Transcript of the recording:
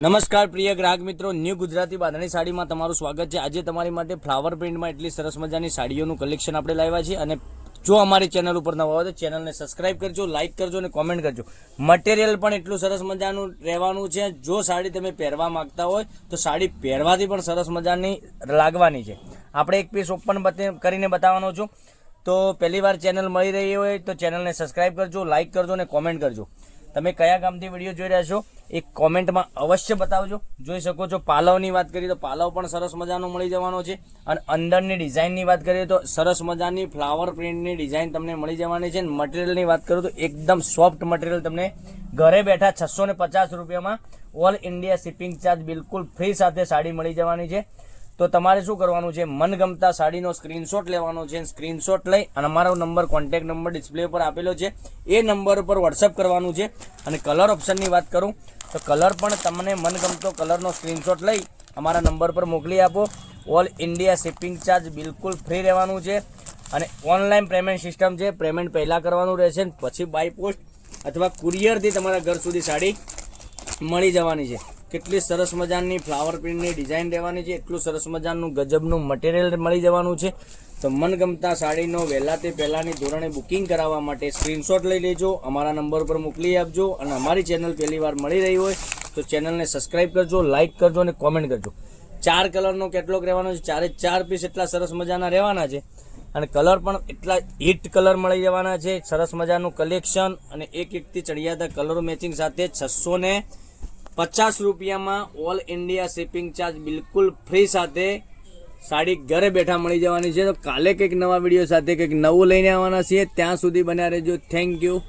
નમસ્કાર પ્રિય ગ્રાહક મિત્રો ન્યૂ ગુજરાતી બાંધણી સાડીમાં તમારું સ્વાગત છે. આજે તમારી માટે ફ્લાવર પ્રિન્ટમાં એટલી સરસ મજાની સાડીઓનું કલેક્શન આપણે લાવ્યા છીએ અને જો અમારી ચેનલ ઉપર નવા હોય તો ચેનલને સબસ્ક્રાઇબ કરજો લાઇક કરજો અને કોમેન્ટ કરજો. મટીરિયલ પણ એટલું સરસ મજાનું રહેવાનું છે. જો સાડી તમે પહેરવા માંગતા હોય તો સાડી પહેરવાથી પણ સરસ મજાની લાગવાની છે. આપણે એક પીસ ઓપન કરીને બતાવવાનો છું. તો પહેલી વાર ચેનલ મળી રહી હોય તો ચેનલને સબસ્ક્રાઇબ કરજો લાઇક કરજો અને કોમેન્ટ કરજો. તમે કયા ગામથી વીડિયો જોઈ રહ્યા છો એ કોમેન્ટમાં અવશ્ય બતાવજો. જોઈ શકો છો, પાલવની વાત કરીએ તો પાલવ પણ સરસ મજાનો મળી જવાનો છે. અને અંદરની ડિઝાઇનની વાત કરીએ તો સરસ મજાની ફ્લાવર પ્રિન્ટની ડિઝાઇન તમને મળી જવાની છે. અને મટીરિયલની વાત કરું તો એકદમ સોફ્ટ મટીરિયલ તમને ઘરે બેઠા છસો ને પચાસ રૂપિયામાં ઓલ ઇન્ડિયા શિપિંગ ચાર્જ બિલકુલ ફ્રી સાથે સાડી મળી જવાની છે. તો તમારે શું કરવાનું છે? મનગમતા સાડીનો સ્ક્રીનશોટ લેવાનો છે. સ્ક્રીનશોટ લઈ અને અમારો નંબર કોન્ટેક નંબર ડિસ્પ્લે પર આપેલો છે. એ નંબર ઉપર વોટ્સઅપ કરવાનું છે. અને કલર ઓપ્શનની વાત કરું, તો કલર પણ તમને મનગમતો કલરનો સ્ક્રીનશોટ લઈ અમારા નંબર પર મોકલી આપો. ઓલ ઇન્ડિયા શિપિંગ ચાર્જ બિલકુલ ફ્રી રહેવાનું છે. અને ઓનલાઈન પેમેન્ટ સિસ્ટમ છે. પેમેન્ટ પહેલાં કરવાનું રહેશે પછી બાય પોસ્ટ અથવા કુરિયરથી તમારા ઘર સુધી સાડી મળી જવાની છે. કેટલી સરસ મજાની ફ્લાવર પ્રિન્ટની ડિઝાઇન રહેવાની છે, એટલું સરસ મજાનું ગજબનું મટીરિયલ મળી જવાનું છે. તો મનગમતા સાડીનો વહેલા તે પહેલાંની ધોરણે બુકિંગ કરાવવા માટે સ્ક્રીનશોટ લઈ લેજો, અમારા નંબર પર મોકલી આપજો અને અમારી ચેનલ પહેલી વાર મળી રહી હોય તો ચેનલને સબસ્ક્રાઇબ કરજો લાઇક કરજો અને કોમેન્ટ કરજો. ચાર કલરનો કેટલોક રહેવાનો છે, ચારે ચાર પીસ એટલા સરસ મજાના રહેવાના છે અને કલર પણ એટલા હિટ કલર મળી જવાના છે. સરસ મજાનું કલેક્શન અને એક એકથી ચડિયાતા કલર મેચિંગ સાથે છસો ને પચાસ રૂપિયામાં ઓલ ઇન્ડિયા શિપિંગ ચાર્જ બિલકુલ ફ્રી સાથે સાડી ઘરે બેઠા મળી જવાની છે. તો કાલે કંઈક નવા વીડિયો સાથે કંઈક નવું લઈને આવવાના છીએ. ત્યાં સુધી બન્યા રહેજો. Thank you